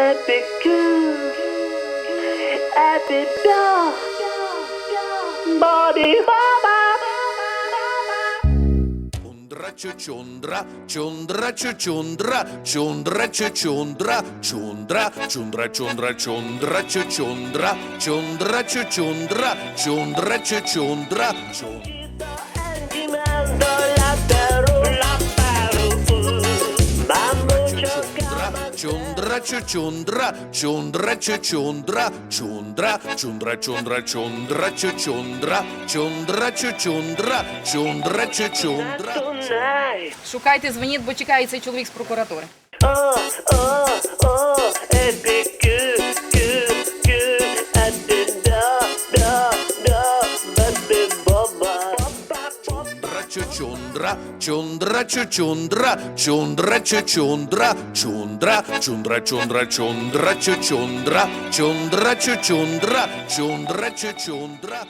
Epic groove, epic dog, body chundra, Chundra chundra, chundra chundra, chundra chundra, chundra chundra chundra chundra chundra chundra chundra chundra chundra chundra. Чундра чучундра, чундра чучундра, чундра, чундра чундра, чундра чучундра, чундра чучундра, чундра чучундра. Tonight. Шукайте, дзвоніть, бо чекає цей чоловік з прокуратури. О, oh, çuçundra çundra çuçundra çundra çuçundra çundra çundra çundra çundra çuçundra çundra çuçundra çundra çuçundra